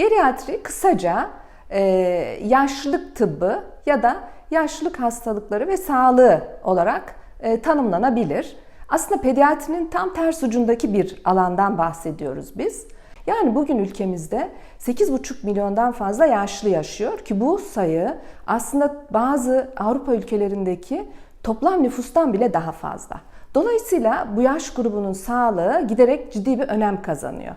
Geriatri kısaca e, yaşlılık tıbbı ya da yaşlılık hastalıkları ve sağlığı olarak e, tanımlanabilir. Aslında pediatrinin tam ters ucundaki bir alandan bahsediyoruz biz. Yani bugün ülkemizde 8,5 milyondan fazla yaşlı yaşıyor ki bu sayı aslında bazı Avrupa ülkelerindeki toplam nüfustan bile daha fazla. Dolayısıyla bu yaş grubunun sağlığı giderek ciddi bir önem kazanıyor.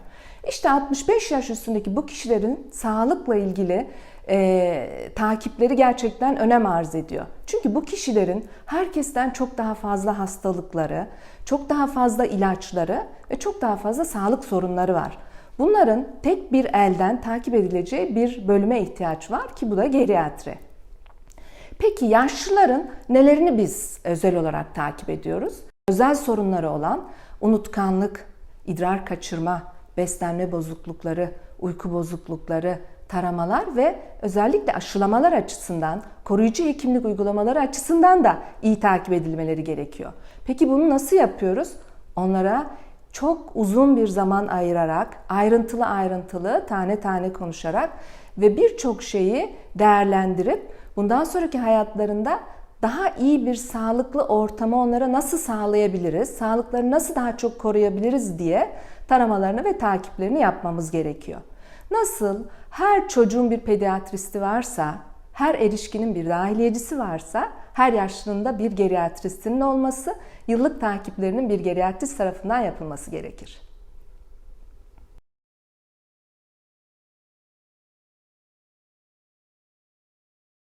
İşte 65 yaş üstündeki bu kişilerin sağlıkla ilgili e, takipleri gerçekten önem arz ediyor. Çünkü bu kişilerin herkesten çok daha fazla hastalıkları, çok daha fazla ilaçları ve çok daha fazla sağlık sorunları var. Bunların tek bir elden takip edileceği bir bölüme ihtiyaç var ki bu da geriatri. Peki yaşlıların nelerini biz özel olarak takip ediyoruz? Özel sorunları olan unutkanlık, idrar kaçırma, beslenme bozuklukları, uyku bozuklukları, taramalar ve özellikle aşılamalar açısından, koruyucu hekimlik uygulamaları açısından da iyi takip edilmeleri gerekiyor. Peki bunu nasıl yapıyoruz? Onlara çok uzun bir zaman ayırarak, ayrıntılı ayrıntılı, tane tane konuşarak ve birçok şeyi değerlendirip bundan sonraki hayatlarında daha iyi bir sağlıklı ortamı onlara nasıl sağlayabiliriz, sağlıklarını nasıl daha çok koruyabiliriz diye taramalarını ve takiplerini yapmamız gerekiyor. Nasıl her çocuğun bir pediatristi varsa, her erişkinin bir dahiliyecisi varsa, her yaşlının da bir geriatristinin olması, yıllık takiplerinin bir geriatrist tarafından yapılması gerekir.